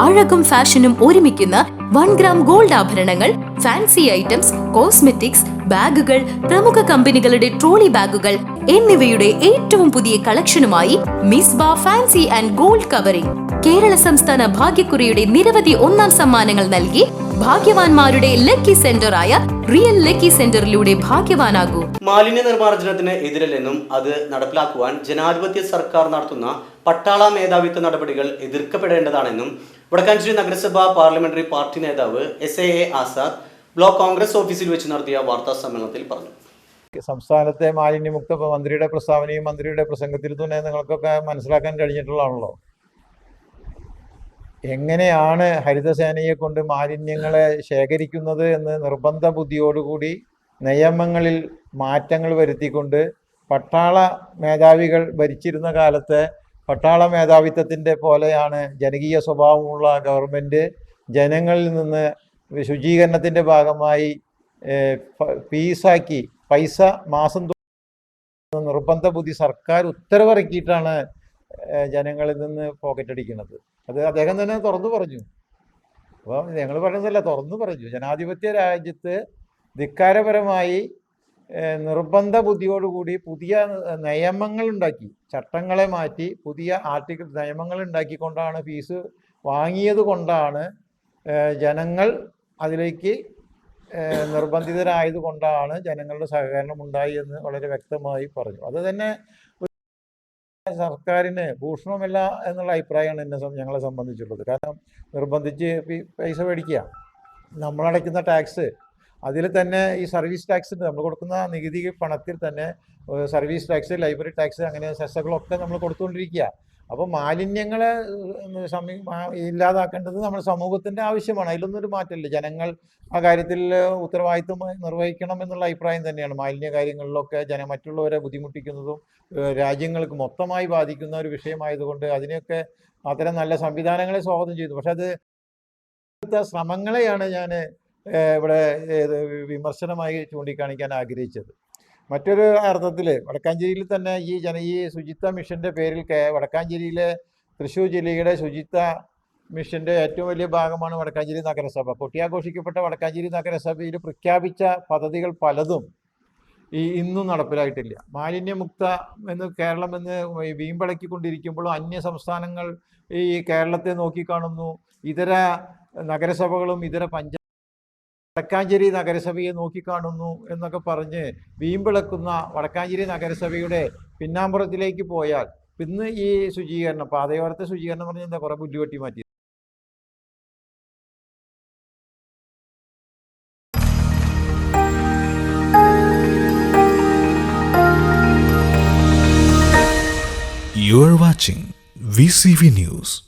അഴകും ഫാഷനും ഒരുമിക്കുന്ന one gram gold ആഭരണങ്ങൾ ഫാൻസി ഐറ്റംസ് കോസ്മെറ്റിക്സ് ബാഗുകൾ പ്രമുഖ കമ്പനികളുടെ ട്രോളി ബാഗുകൾ എന്നിവയുടെ ഏറ്റവും പുതിയ കളക്ഷനുമായി മിസ് ബാ fancy and gold covering. Kerala സംസ്ഥാന ഭാഗ്യക്കുറിയുടെ നിരവധി ഒന്നാം സമ്മാനങ്ങൾ നൽകി ഭാഗ്യവാന്മാരുടെ ലക്കി സെന്റർ ആയ റിയൽ ലക്കി സെന്ററിലൂടെ ഭാഗ്യവാനാകൂ. മാലിന്യ നിർമ്മാർജനത്തിന് എതിരല്ലെന്നും അത് നടപ്പിലാക്കുവാൻ ജനാധിപത്യ സർക്കാർ നടത്തുന്ന പട്ടാള മേധാവിത്വ നടപടികൾ എതിർക്കപ്പെടേണ്ടതാണെന്നും വടക്കാഞ്ചേരി നഗരസഭ പാർലമെന്ററി പാർട്ടി നേതാവ് S A A Azad block Congress ഓഫീസിൽ വെച്ച് നടത്തിയ വാർത്താ സമ്മേളനത്തിൽ പറഞ്ഞു. സംസ്ഥാനത്തെ മാലിന്യമുക്ത മന്ത്രിയുടെ പ്രസ്താവനയും മന്ത്രിയുടെ പ്രസംഗത്തിൽ തന്നെ നിങ്ങൾക്കൊക്കെ മനസ്സിലാക്കാൻ കഴിഞ്ഞിട്ടുള്ളതാണല്ലോ. എങ്ങനെയാണ് ഹരിതസേനയെ കൊണ്ട് മാലിന്യങ്ങളെ ശേഖരിക്കുന്നത് എന്ന് നിർബന്ധ ബുദ്ധിയോടുകൂടി നിയമങ്ങളിൽ മാറ്റങ്ങൾ വരുത്തിക്കൊണ്ട് പട്ടാള മേധാവികൾ ഭരിച്ചിരുന്ന കാലത്തെ പട്ടാള മേധാവിത്വത്തിന്റെ പോലെയാണ് ജനകീയ സ്വഭാവമുള്ള ഗവൺമെന്റ് ജനങ്ങളിൽ നിന്ന് ശുചീകരണത്തിന്റെ ഭാഗമായി ഫീസാക്കി പൈസ മാസം നിർബന്ധ ബുദ്ധി സർക്കാർ ഉത്തരവിറക്കിയിട്ടാണ് ജനങ്ങളിൽ നിന്ന് പോക്കറ്റ് അടിക്കുന്നത് അത് അദ്ദേഹം തന്നെ തുറന്നു പറഞ്ഞു. അപ്പോൾ ഞങ്ങൾ പറയുന്നതല്ല തുറന്നു പറഞ്ഞു. ജനാധിപത്യ രാജ്യത്ത് ധിക്കാരപരമായി നിർബന്ധ ബുദ്ധിയോടുകൂടി പുതിയ നിയമങ്ങൾ ഉണ്ടാക്കി. ചട്ടങ്ങളെ മാറ്റി പുതിയ ആർട്ടിക്കിൾ നിയമങ്ങൾ ഉണ്ടാക്കിക്കൊണ്ടാണ് ഫീസ് വാങ്ങിയത് കൊണ്ടാണ് ജനങ്ങൾ അതിലേക്ക് നിർബന്ധിതരായത് കൊണ്ടാണ് ജനങ്ങളുടെ സഹകരണം ഉണ്ടായി എന്ന് വളരെ വ്യക്തമായി പറഞ്ഞു. അത് തന്നെ സർക്കാരിന് ഭൂഷണമല്ല എന്നുള്ള അഭിപ്രായമാണ് എന്നെ ഞങ്ങളെ സംബന്ധിച്ചുള്ളത്. കാരണം നിർബന്ധിച്ച് പൈസ മേടിക്കുക. നമ്മളടയ്ക്കുന്ന ടാക്സ് അതിൽ തന്നെ ഈ സർവീസ് ടാക്സ് നമ്മൾ കൊടുക്കുന്ന നികുതി പണത്തിൽ തന്നെ സർവീസ് ടാക്സ് ലൈബ്രറി ടാക്സ് അങ്ങനെ സെസ്സകളൊക്കെ നമ്മൾ കൊടുത്തുകൊണ്ടിരിക്കുക. അപ്പോൾ മാലിന്യങ്ങളെ സമീ ഇല്ലാതാക്കേണ്ടത് നമ്മുടെ സമൂഹത്തിന്റെ ആവശ്യമാണ്. അതിലൊന്നും ഒരു മാറ്റമില്ല. ജനങ്ങൾ ആ കാര്യത്തിൽ ഉത്തരവാദിത്വം നിർവഹിക്കണം എന്നുള്ള അഭിപ്രായം തന്നെയാണ്. മാലിന്യ കാര്യങ്ങളിലൊക്കെ ജന മറ്റുള്ളവരെ ബുദ്ധിമുട്ടിക്കുന്നതും രാജ്യങ്ങൾക്ക് മൊത്തമായി ബാധിക്കുന്ന ഒരു വിഷയമായതുകൊണ്ട് അതിനെയൊക്കെ അത്തരം നല്ല സംവിധാനങ്ങളെ സ്വാഗതം ചെയ്തു. പക്ഷെ അത് ശ്രമങ്ങളെയാണ് ഞാൻ ഇവിടെ വിമർശനമായി ചൂണ്ടിക്കാണിക്കാൻ ആഗ്രഹിച്ചത്. മറ്റൊരു അർത്ഥത്തിൽ വടക്കാഞ്ചേരിയിൽ തന്നെ ഈ ജന ഈ ശുചിത്വ മിഷന്റെ പേരിൽ വടക്കാഞ്ചേരിയിലെ തൃശ്ശൂർ ജില്ലയുടെ ശുചിത്വ മിഷന്റെ ഏറ്റവും വലിയ ഭാഗമാണ് വടക്കാഞ്ചേരി നഗരസഭ. കൊട്ടിയാഘോഷിക്കപ്പെട്ട വടക്കാഞ്ചേരി നഗരസഭയിൽ പ്രഖ്യാപിച്ച പദ്ധതികൾ പലതും ഈ ഇന്നും നടപ്പിലായിട്ടില്ല. മാലിന്യമുക്ത എന്ന് കേരളം എന്ന് വീമ്പളക്കിക്കൊണ്ടിരിക്കുമ്പോഴും അന്യ സംസ്ഥാനങ്ങൾ ഈ കേരളത്തെ നോക്കിക്കാണുന്നു. ഇതര നഗരസഭകളും ഇതര പഞ്ചായത്ത് വടക്കാഞ്ചേരി നഗരസഭയെ നോക്കിക്കാണുന്നു എന്നൊക്കെ പറഞ്ഞ് വീമ്പിളക്കുന്ന വടക്കാഞ്ചേരി നഗരസഭയുടെ പിന്നാമ്പുറത്തിലേക്ക് പോയാൽ ഇന്ന് ഈ ശുചീകരണം പാതയോരത്തെ ശുചീകരണം പറഞ്ഞാൽ എന്താ കുറേ പുല്ലുവെട്ടി മാറ്റി You are watching VCV News.